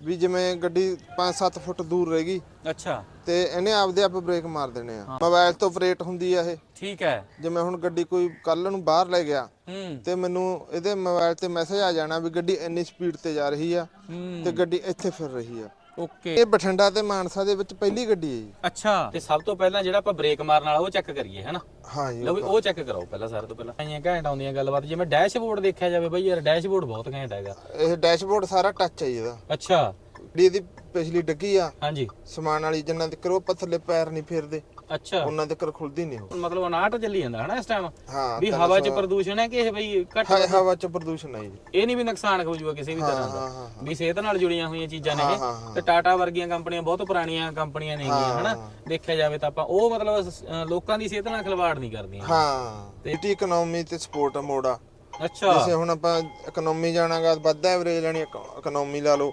ਵੀ ਜਿਵੇਂ ਗੱਡੀ 5-7 ਫੁੱਟ ਦੂਰ ਰਹਿ ਗਈ ਅੱਛਾ। ਤੇ ਇਹਨੇ ਆਪਦੇ ਆਪ ਬ੍ਰੇਕ ਮਾਰ ਦੇਣੇ ਆ। ਮੋਬਾਈਲ ਤੋਂ ਆਪਰੇਟ ਹੁੰਦੀ ਆ ਇਹ। ਠੀਕ ਹੈ। ਜਿਵੇਂ ਹੁਣ ਗੱਡੀ ਕੋਈ ਕੱਲ ਨੂੰ ਬਾਹਰ ਲੈ ਗਿਆ ਹੂੰ। ਤੇ ਮੈਨੂੰ ਇਹਦੇ ਮੋਬਾਈਲ ਤੇ ਮੈਸੇਜ ਆ ਜਾਣਾ ਵੀ ਗੱਡੀ ਇੰਨੀ ਸਪੀਡ ਤੇ ਜਾ ਰਹੀ ਆ ਤੇ ਗੱਡੀ ਇੱਥੇ ਫਿਰ ਰਹੀ ਆ। ਓਕੇ। ਇਹ ਬਠਿੰਡਾ ਤੇ ਮਾਨਸਾ ਦੇ ਵਿੱਚ ਪਹਿਲੀ ਗੱਡੀ ਹੈ ਜੀ। ਅੱਛਾ। ਤੇ ਸਭ ਤੋਂ ਪਹਿਲਾਂ ਜਿਹੜਾ ਆਪਾਂ ਬ੍ਰੇਕ ਮਾਰਨ ਵਾਲਾ ਉਹ ਚੈੱਕ ਕਰੀਏ ਹਨਾ? ਹਾਂ ਜੀ ਲਓ ਵੀ ਉਹ ਚੈੱਕ ਕਰਾਓ ਪਹਿਲਾਂ ਸਾਰੇ ਤੋਂ ਪਹਿਲਾਂ। ਆਈਆਂ ਘੈਂਟ ਆਉਂਦੀਆਂ ਗੱਲਬਾਤ ਜਿਵੇਂ ਡੈਸ਼ਬੋਰਡ ਦੇਖਿਆ ਜਾਵੇ ਬਈ ਯਾਰ ਡੈਸ਼ਬੋਰਡ ਬਹੁਤ ਘੈਂਟ ਹੈਗਾ। ਇਹ ਡੈਸ਼ਬੋਰਡ ਸਾਰਾ ਟੱਚ ਹੈ ਜੀ ਇਹਦਾ। ਅੱਛਾ। ਜਿਹੜੀ ਇਹਦੀ ਪਿਛਲੀ ਡੱਗੀ ਆ। ਹਾਂਜੀ। ਸਮਾਨ ਵਾਲੀ ਜਿੰਨਾ ਤੱਕ ਉਹ ਪੱਥਰਲੇ ਪੈਰ ਨਹੀਂ ਫੇਰਦੇ। ਅੱਛਾ। ਉਹਨਾਂ ਤੱਕ ਖੁੱਲਦੀ ਨਹੀਂ ਉਹ। ਮਤਲਬ 59 ਚੱਲੀ ਜਾਂਦਾ ਹਨਾ ਇਸ ਟਾਈਮ ਹਾਂ ਵੀ ਹਵਾ 'ਚ ਪ੍ਰਦੂਸ਼ਣ ਹੈ ਕਿ ਇਹ ਬਈ ਘੱਟ ਹ- ਹਵਾ ਚ ਪ੍ਰਦੂਸ਼ਣ ਹੈ ਜੀ। ਇਹ ਨਹੀਂ ਵੀ ਨੁਕਸਾਨ ਹੋ ਜੂਗਾ ਕਿਸੇ ਵੀ ਤਰ੍ਹਾਂ ਦਾ। ਵੀ ਸਿਹਤ ਨਾਲ ਜੁੜੀਆਂ ਹੋਈਆਂ ਚੀਜ਼ਾਂ ਨੇ ਇਹ। ਤੇ ਟਾਟਾ ਵਰਗੀਆਂ ਕੰਪਨੀਆਂ ਬਹੁਤ ਪੁਰਾਣੀਆਂ ਕੰਪਨੀਆਂ ਨੇਗੀਆਂ ਹਨਾ? ਦੇਖਿਆ ਜਾਵੇ ਤਾਂ ਆਪਾਂ ਉਹ ਮਤਲਬ ਲੋਕਾਂ ਦੀ ਸਿਹਤ ਨਾਲ ਖਿਲਵਾੜ ਨਹੀਂ ਕਰਦੀਆਂ। ਹਾਂ। ਸਿਟੀ ਇਕਨੋਮੀ ਤੇ ਸਪੋਰਟ ਆ ਅੱਛਾ। ਜਿਵੇਂ ਹੁਣ ਆਪਾਂ ਇਕਨੋਮੀ ਜਾਣਾਗਾ ਵੱਧ ਐਵਰੇਜ ਲੈਣੀ ਇਕਨੋਮੀ ਲਾ ਲਓ।